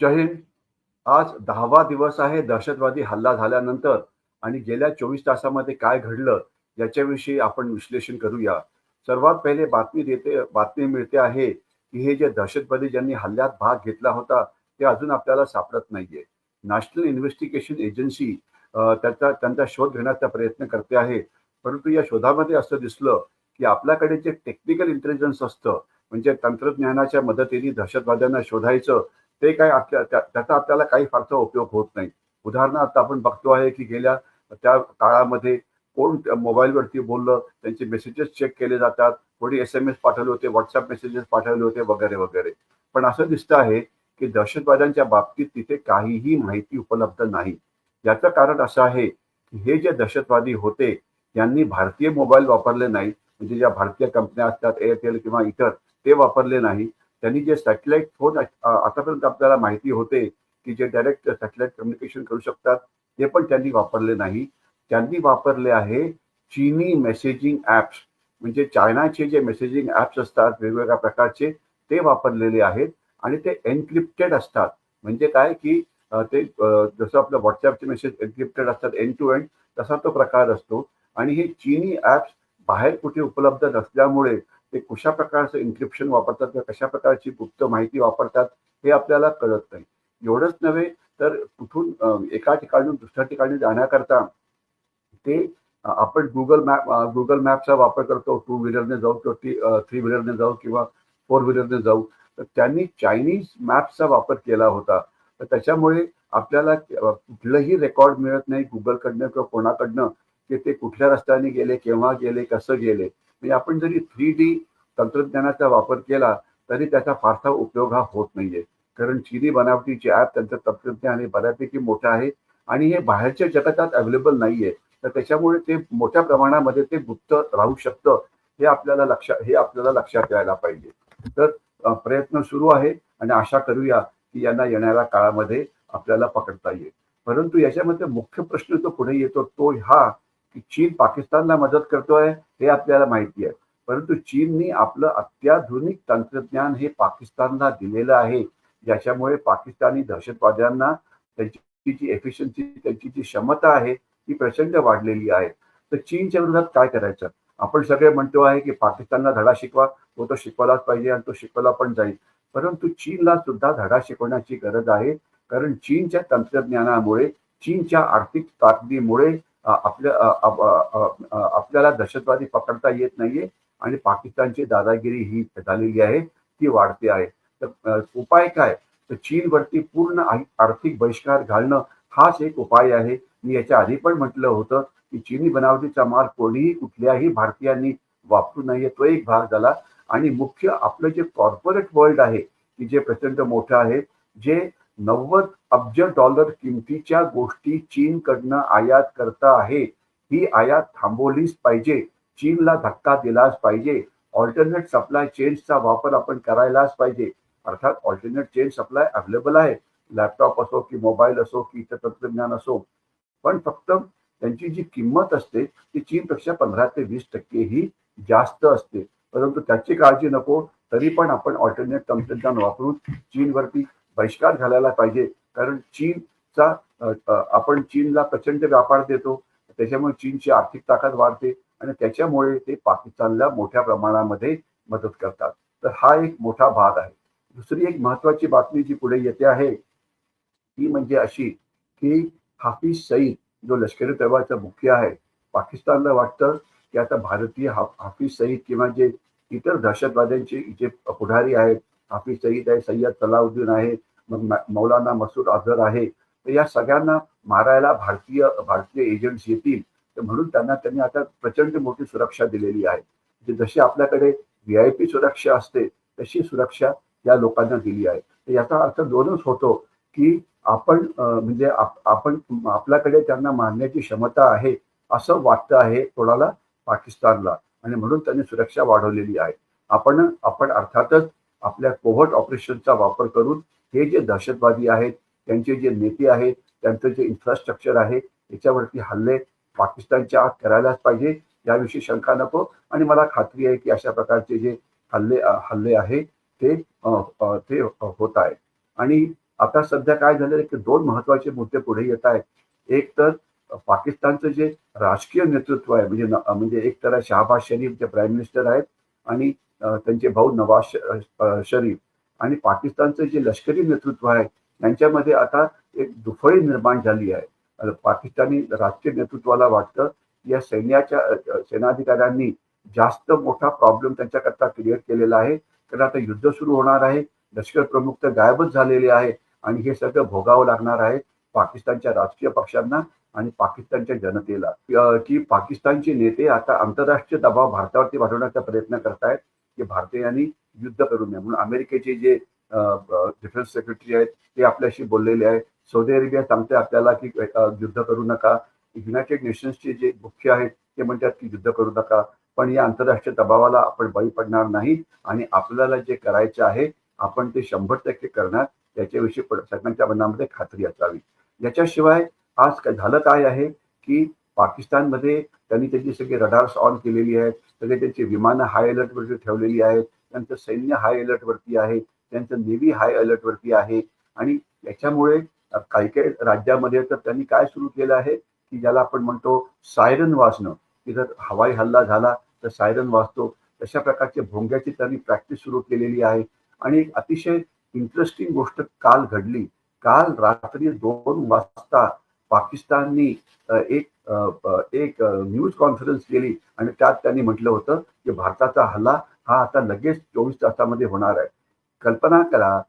जय हिंद. आज दहावा दिवस आहे दहशतवादी हल्ला झाल्यानंतर आणि गेल्या चोवीस तासामध्ये काय घडलं याच्याविषयी आपण विश्लेषण करूया. सर्वात पहिले बातमी देते बातमी मिळते आहे की हे जे दहशतवादी ज्यांनी हल्ल्यात भाग घेतला होता ते अजून आपल्याला सापडत नाहीये. नॅशनल इन्व्हेस्टिगेशन एजन्सी त्याचा त्यांचा शोध घेण्याचा प्रयत्न करते आहे. परंतु या शोधामध्ये असं दिसलं की आपल्याकडे जे टेक्निकल इंटेलिजन्स असतं म्हणजे तंत्रज्ञानाच्या मदतीने दहशतवाद्यांना शोधायचं ते काय आपल्या त्याचा आपल्याला काही फारसा उपयोग होत नाही. उदाहरणार्थ आपण बघतो आहे की गेल्या त्या काळामध्ये कोण मोबाईलवरती बोललं त्यांचे मेसेजेस चेक केले जातात कोणी एस एम एस पाठवले होते व्हॉट्सअप मेसेजेस पाठवले होते वगैरे वगैरे. पण असं दिसतं आहे की दहशतवाद्यांच्या बाबतीत तिथे काहीही माहिती उपलब्ध नाही. याचं कारण असं आहे की हे जे दहशतवादी होते त्यांनी भारतीय मोबाईल वापरले नाही म्हणजे ज्या भारतीय कंपन्या असतात एअरटेल किंवा इतर ते वापरले नाही. त्यांनी जे सॅटेलाईट फोन आतापर्यंत आपल्याला माहिती होते की जे डायरेक्ट सॅटेलाईट कम्युनिकेशन करू शकतात ते पण त्यांनी वापरले नाही. त्यांनी वापरले आहे चीनी मेसेजिंग ॲप्स म्हणजे चायनाचे जे मेसेजिंग ॲप्स असतात वेगवेगळ्या प्रकारचे ते वापरलेले आहेत आणि ते एनक्रिप्टेड असतात. म्हणजे काय की ते जसं आपलं व्हॉट्सअपचे मेसेज एनक्रिप्टेड असतात एन टू एंड तसा तो प्रकार असतो. आणि हे चीनी ॲप्स बाहेर कुठे उपलब्ध नसल्यामुळे ते कशा प्रकारचं इन्क्रिप्शन वापरतात किंवा कशा प्रकारची गुप्त माहिती वापरतात हे आपल्याला कळत नाही. एवढंच नव्हे तर कुठून एका ठिकाणून दुसऱ्या ठिकाणी जाण्याकरता ते आपण गुगल मॅप गुगल मॅपचा वापर करतो टू व्हीलरने जाऊ किंवा थ्री व्हीलरने जाऊ किंवा फोर व्हीलरने जाऊ. तर त्यांनी चायनीज मॅप्सचा वापर केला होता. तर त्याच्यामुळे आपल्याला कुठलंही रेकॉर्ड मिळत नाही गुगलकडनं किंवा कोणाकडनं की ते कुठल्या रस्त्याने गेले केव्हा गेले कसं गेले. म्हणजे आपण जरी थ्री डी तंत्रज्ञानाचा वापर केला तरी त्याचा फारसा उपयोग हा होत नाहीये. कारण चिनी बनावटीचे ॲप त्यांचं तंत्रज्ञान हे बऱ्यापैकी मोठं आहे आणि हे बाहेरच्या जगतात अवेलेबल नाहीये. तर त्याच्यामुळे ते मोठ्या प्रमाणामध्ये ते गुप्त राहू शकतं हे आपल्याला लक्षात हे आपल्याला लक्षात यायला पाहिजे. तर प्रयत्न सुरू आहे आणि आशा करूया की यांना येणाऱ्या काळामध्ये आपल्याला पकडता येईल. परंतु याच्यामध्ये मुख्य प्रश्न जो पुढे येतो तो हा की चीन पाकिस्तानला मदत करतोय हे आपल्याला माहिती आहे. परंतु चीननी आपलं अत्याधुनिक तंत्रज्ञान हे पाकिस्तानला दिलेलं आहे. ज्याच्यामुळे पाकिस्तानी दहशतवाद्यांना त्यांची जी एफिशियन्सी त्यांची जी क्षमता आहे ती प्रचंड वाढलेली आहे. तर चीनच्या विरोधात काय करायचं? आपण सगळे म्हणतो आहे की पाकिस्तानला धडा शिकवा तो तो शिकवलाच पाहिजे आणि तो शिकवला पण जाईल. परंतु चीनला सुद्धा धडा शिकवण्याची गरज आहे. कारण चीनच्या तंत्रज्ञानामुळे चीनच्या आर्थिक ताकदीमुळे आपल्या आपल्याला दहशतवादी पकडता येत नाहीये आणि पाकिस्तानची दादागिरी ही झालेली आहे ती वाढते आहे. तर उपाय काय? तर चीनवरती पूर्ण आर्थिक बहिष्कार घालणं हाच एक उपाय आहे. मी याच्या आधी पण म्हटलं होतं की चीनी बनावटीचा माल कोणीही कुठल्याही भारतीयांनी वापरू नये तो एक भाग झाला. आणि मुख्य आपलं जे कॉर्पोरेट वर्ल्ड आहे की जे प्रचंड मोठं आहे जे नव्वद अब्ज डॉलर किमतीच्या गोष्टी चीनकडनं आयात करता आहे. ही आयात थांबवलीच पाहिजे. चीनला धक्का दिलाच पाहिजे. ऑल्टरनेट सप्लाय चेन्सचा वापर आपण करायलाच पाहिजे. अर्थात ऑल्टरनेट चेन सप्लाय अवेलेबल आहे. लॅपटॉप असो की मोबाईल असो की इतर तंत्रज्ञान असो. पण फक्त त्यांची जी किंमत असते ती चीनपेक्षा पंधरा ते वीस टक्के ही जास्त असते. परंतु त्याची काळजी नको तरी पण आपण ऑल्टरनेट तंत्रज्ञान वापरून चीनवरती बहिष्कार घालायला पाहिजे. कारण चीनचा आपण चीनला प्रचंड व्यापार देतो. त्याच्यामुळे चीनची आर्थिक ताकद वाढते आणि त्याच्यामुळे ते पाकिस्तानला मोठ्या प्रमाणामध्ये मदत करतात. तर हा एक मोठा भाग आहे. दुसरी एक महत्वाची बातमी जी पुढे येते आहे ती म्हणजे अशी की हाफिज सईद जो लष्करी तैबाचा मुख्य आहे पाकिस्तानला वाटतं की आता भारतीय हाफिज सईद किंवा जे इतर दहशतवाद्यांचे जे पुढारी आहेत हाफिज सईद आहे सय्यद सलाउद्दीन आहे मौलाना मसूद अझहर आहे. तर या सगळ्यांना मारायला भारतीय भारतीय एजंट्स येतील. तर म्हणून त्यांना त्यांनी आता प्रचंड मोठी सुरक्षा दिलेली आहे. म्हणजे जशी आपल्याकडे व्ही आय पी सुरक्षा असते तशी सुरक्षा या लोकांना दिली आहे. तर याचा अर्थ दोनच होतो की आपण म्हणजे आपण आपल्याकडे त्यांना मारण्याची क्षमता आहे असं वाटतं आहे कोणाला? पाकिस्तानला. आणि म्हणून त्यांनी सुरक्षा वाढवलेली आहे. आपण आपण अर्थातच आपल्या कोव्हर्ट ऑपरेशनचा वापर करून हे जे दहशतवादी आहेत त्यांचे जे नेते आहेत त्यांचं जे इन्फ्रास्ट्रक्चर आहे याच्यावरती हल्ले पाकिस्तानच्या आत करायलाच पाहिजे. याविषयी शंका नको. आणि मला खात्री आहे की अशा प्रकारचे जे हल्ले हल्ले आहे ते ते होत आहे आणि आता सध्या काय झालेलं की दोन महत्त्वाचे मुद्दे पुढे येत आहेत. एक तर पाकिस्तानचं जे राजकीय नेतृत्व आहे म्हणजे न- म्हणजे एक तर शहाबाज शरीफ जे प्राईम मिनिस्टर आहेत आणि त्यांचे भाऊ नवाज शरीफ आणि पाकिस्तानचं जे लष्करी नेतृत्व आहे यांच्यामध्ये आता एक दुफळी निर्माण झाली आहे. पाकिस्तानी राजकीय नेतृत्वाला वाटतं या सैन्याच्या सेनाधिकाऱ्यांनी जास्त मोठा प्रॉब्लेम त्यांच्याकरता क्रिएट केलेला आहे. कारण आता युद्ध सुरू होणार आहे लष्कर प्रमुख तर गायबच झालेले आहे आणि हे सगळं भोगावं लागणार आहे पाकिस्तानच्या राजकीय पक्षांना आणि पाकिस्तानच्या जनतेला. की पाकिस्तानचे नेते आता आंतरराष्ट्रीय दबाव भारतावरती वाढवण्याचा प्रयत्न करतायत की भारतीयांनी युद्ध करू नये म्हणून अमेरिकेचे जे डिफेन्स सेक्रेटरी आहेत ते आपल्याशी बोललेले आहेत. सौदी अरेबिया सांगते आपल्याला की युद्ध करू नका. युनायटेड नेशन्सचे जे मुख्य आहेत ते म्हणतात की युद्ध करू नका. पण या आंतरराष्ट्रीय दबावाला आपण बळी पडणार नाही आणि आपल्याला जे करायचं आहे आपण ते शंभर टक्के करणार. त्याच्याविषयी सगळ्यांच्या मनामध्ये खात्री असावी. याच्याशिवाय आज झालं काय आहे की पाकिस्तानमध्ये त्यांनी त्यांची सगळी रडार्स ऑन केलेली आहेत. सगळे त्यांची विमानं हाय अलर्टवरती ठेवलेली आहेत. त्यांचं सैन्य हाय अलर्टवरती आहे त्यांचं नेव्ही हाय अलर्टवरती आहे. आणि याच्यामुळे काही काही राज्यामध्ये तर त्यांनी काय सुरू केलं आहे? की ज्याला आपण म्हणतो सायरन वाजणं. की जर हवाई हल्ला झाला तर सायरन वाजतो. तशा प्रकारचे भोंग्याची त्यांनी प्रॅक्टिस सुरू केलेली आहे. आणि एक अतिशय इंटरेस्टिंग गोष्ट काल घडली. काल रात्री दोन वाजता पाकिस्ताननी एक एक न्यूज कॉन्फरन्स केली. आणि त्यात त्यांनी म्हटलं होतं की भारताचा हल्ला हा आता लगेच चोवीस तासामध्ये होणार आहे. कल्पना करा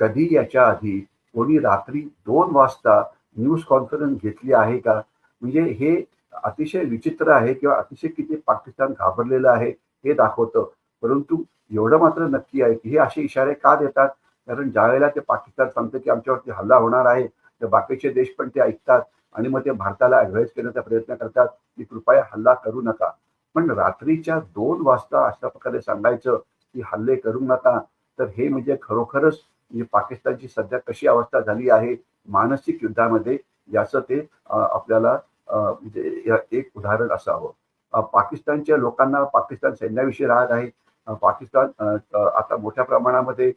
कधी याच्या आधी कोणी रात्री दोन वाजता न्यूज कॉन्फरन्स घेतली आहे का? म्हणजे हे अतिशय विचित्र आहे किंवा अतिशय किती पाकिस्तान घाबरलेलं आहे हे दाखवतं. परंतु एवढं मात्र नक्की आहे की हे असे इशारे का देतात? कारण ज्या वेळेला ते पाकिस्तान सांगतं की आमच्यावरती हल्ला होणार आहे तर बाकीचे देश पण ते ऐकतात आणि मग ते भारताला ॲडव्हाइस करण्याचा प्रयत्न करतात की कृपया हल्ला करू नका. पण रात्रीच्या दोन वाजता अशा प्रकारे सांगायचं की हल्ले करू नका तर हे म्हणजे खरोखरच म्हणजे पाकिस्तानची सध्या कशी अवस्था झाली आहे मानसिक युद्धामध्ये याचं ते आपल्याला म्हणजे एक उदाहरण असावं. पाकिस्तानच्या लोकांना पाकिस्तान सैन्याविषयी राहत आहे. पाकिस्तान आता मोठ्या प्रमाणामध्ये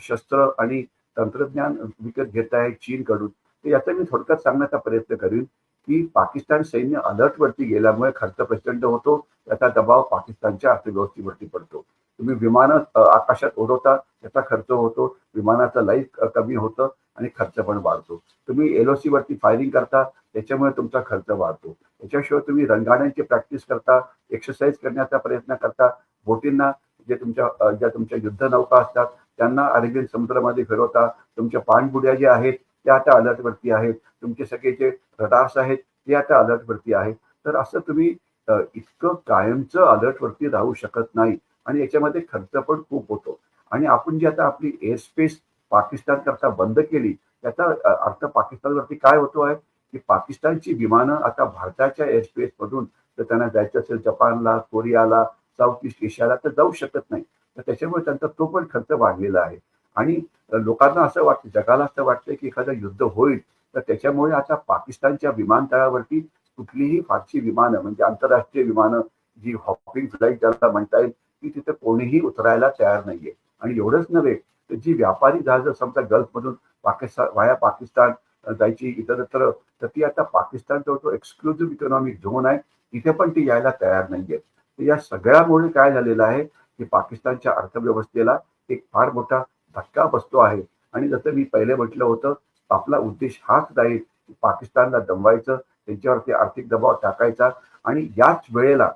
शस्त्र आणि तंत्रज्ञान विकत घेत आहे चीनकडून. तर याचा मी थोडक्यात सांगण्याचा प्रयत्न करीन. की पाकिस्तान सैन्य अलर्टवरती गेल्यामुळे खर्च प्रचंड होतो त्याचा दबाव पाकिस्तानच्या अर्थव्यवस्थेवरती पडतो. तुम्ही विमानं आकाशात उडवता त्याचा खर्च होतो विमानाचं लाईफ कमी होतं आणि खर्च पण वाढतो. तुम्ही एलओसी वरती फायरिंग करता त्याच्यामुळे तुमचा खर्च वाढतो. त्याच्याशिवाय तुम्ही रणगाड्यांची प्रॅक्टिस करता एक्सरसाइज करण्याचा प्रयत्न करता. बोटींना जे तुमच्या ज्या तुमच्या युद्ध नौका असतात त्यांना अरेबियन समुद्रामध्ये फिरवता. तुमच्या पाणबुड्या ज्या आहेत त्या आता अलर्टवरती आहेत. तुमचे सगळे जे रडार्स आहेत ते आता अलर्टवरती आहेत. तर असं तुम्ही इतकं कायमचं अलर्टवरती राहू शकत नाही. आणि याच्यामध्ये खर्च पण खूप होतो. आणि आपण जी आता आपली एअर स्पेस पाकिस्तान करता बंद केली त्याचा अर्थ पाकिस्तानवरती काय होतो आहे? की पाकिस्तानची विमानं आता भारताच्या एअर स्पेस मधून जर त्यांना जायचं असेल जपानला कोरियाला साऊथ ईस्ट एशियाला तर जाऊ शकत नाही. तर त्याच्यामुळे त्यांचा तो पण खर्च वाढलेला आहे. आणि लोकांना असं वाटतं जगाला असं वाटतं की एखादं युद्ध होईल तर त्याच्यामुळे आता पाकिस्तानच्या विमानतळावरती कुठलीही फारशी विमानं म्हणजे आंतरराष्ट्रीय विमानं जी हॉपिंग फ्लाईट ज्याला म्हणता येईल ती तिथे कोणीही उतरायला तयार नाहीये. आणि एवढंच नव्हे तर जी व्यापारी जहाजं समजा गल्फमधून पाकिस्तान वाया पाकिस्तान जायची इतरत्र तर ती आता पाकिस्तानचा जो एक्सक्लुझिव्ह इकॉनॉमिक झोन आहे तिथे पण ती यायला तयार नाहीये. तर या सगळ्यामुळे काय झालेलं आहे की पाकिस्तानच्या अर्थव्यवस्थेला एक फार मोठा धक्का बसतो आहे. आणि जसं मी पहिले म्हटलं होतं आपला उद्देश हाच जाईल पाकिस्तानला दमवायचं त्यांच्यावरती आर्थिक दबाव टाकायचा. आणि याच वेळेला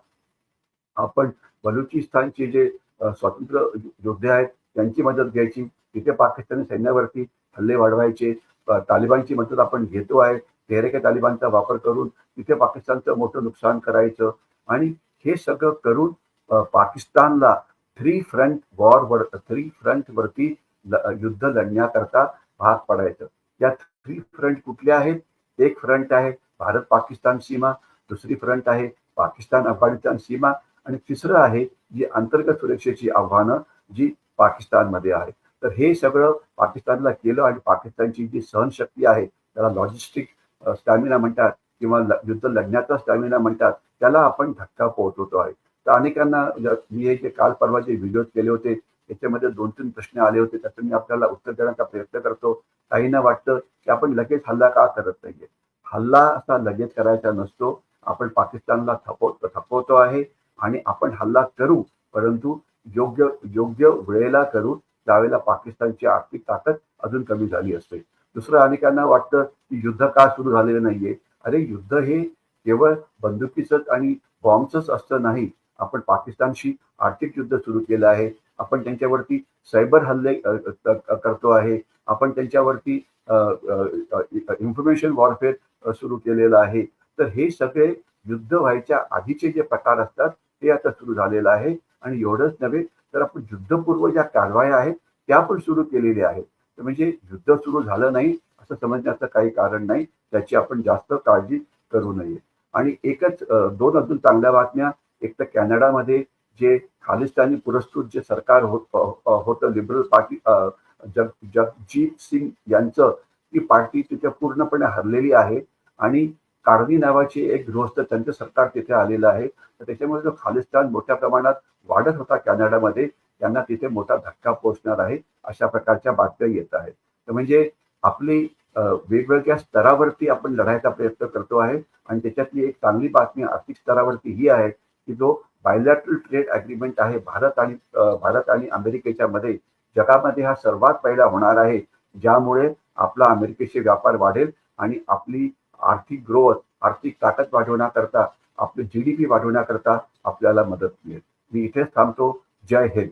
आपण बलुचिस्तानचे जे स्वातंत्र्य योद्धे आहेत त्यांची मदत घ्यायची. तिथे पाकिस्तानी सैन्यावरती हल्ले वाढवायचे. तालिबानची मदत आपण घेतो आहे. तेहरेके तालिबानचा वापर करून तिथे पाकिस्तानचं मोठं नुकसान करायचं. आणि हे सगळं करून पाकिस्तानला three front war three front वरती युद्ध लढण्याकरता भाग पडायचं. या थ्री फ्रंट कुठल्या आहेत? एक फ्रंट आहे भारत पाकिस्तान सीमा दुसरी फ्रंट आहे पाकिस्तान अफगाणिस्तान सीमा आणि तिसरं आहे जी अंतर्गत सुरक्षेची आव्हानं जी पाकिस्तानमध्ये आहे तर हे सगळं पाकिस्तानला केलं आणि पाकिस्तानची जी सहनशक्ती आहे त्याला लॉजिस्टिक स्टॅमिना म्हणतात किंवा युद्ध लढण्याचा स्टॅमिना म्हणतात त्याला आपण धक्का पोहोचवतो आहे. तर अनेकांना मी हे जे काल परवा जे व्हिडिओ केले होते याच्यामध्ये दोन तीन प्रश्न आले होते त्याचं मी आपल्याला उत्तर देण्याचा प्रयत्न करतो. काहींना वाटतं की आपण लगेच हल्ला का करत नाहीये? हल्ला असा लगेच करायचा नसतो. आपण पाकिस्तानला थपवतो थपवतो आहे आणि आपण हल्ला करू परंतु योग्य योग्य वेळेला करू त्यावेळेला पाकिस्तानची आर्थिक ताकद अजून कमी झाली असते दुसरं अनेकांना वाटतं की युद्ध का सुरू झालेलं नाहीये? अरे युद्ध हे केवळ बंदुकीचंच आणि बॉम्बचंच असतं नाही. आपण पाकिस्तानशी आर्थिक युद्ध सुरू केलं आहे. आपण त्यांच्यावरती सायबर हल्ले करतो आहे. आपण त्यांच्यावरती इन्फॉर्मेशन वॉरफेअर सुरू केलेलं आहे. तर हे सगळे युद्ध व्हायच्या आधीचे जे प्रकार असतात ते आता सुरू झालेलं आहे. आणि एवढंच नव्हे तर आपण युद्धपूर्व ज्या कारवाया आहेत त्या पण सुरू केलेल्या आहेत. तर म्हणजे युद्ध सुरू झालं नाही असं समजण्याचं काही कारण नाही. त्याची आपण जास्त काळजी करू नये. आणि एकच दोन अजून चांगल्या बातम्या. एक तर कॅनडामध्ये जे खालिस्तानी पुरस्कृत जे सरकार होत होतं लिबरल पार्टी जग जगजीत सिंग यांचं ती पार्टी तिथे पूर्णपणे हरलेली आहे आणि कारणी नावाचे एक गृहस्थ त्यांचं सरकार तिथे आलेलं आहे. तर त्याच्यामुळे जो खालिस्तान मोठ्या प्रमाणात वाढत होता कॅनडामध्ये त्यांना तिथे मोठा धक्का पोचणार आहे अशा प्रकारच्या बातम्या येत आहेत. तर म्हणजे आपली वेगवेगळ्या स्तरावरती आपण लढायचा प्रयत्न करतो आहे आणि त्याच्यातली एक चांगली बातमी आर्थिक स्तरावरती ही आहे की जो बायलॅटरल ट्रेड अग्रीमेंट आहे. भारत आणि भारत आणि अमेरिकेच्या मध्ये जगामध्ये हा सर्वात पहिला होणार आहे ज्यामुळे आपला अमेरिकेशी व्यापार वाढेल आणि आपली आर्थिक ग्रोथ आर्थिक ताकद वाढवण्याकरता आपली जी डी पी वाढवण्याकरता आपल्याला मदत मिळेल. मी इथेच थांबतो. जय हिंद.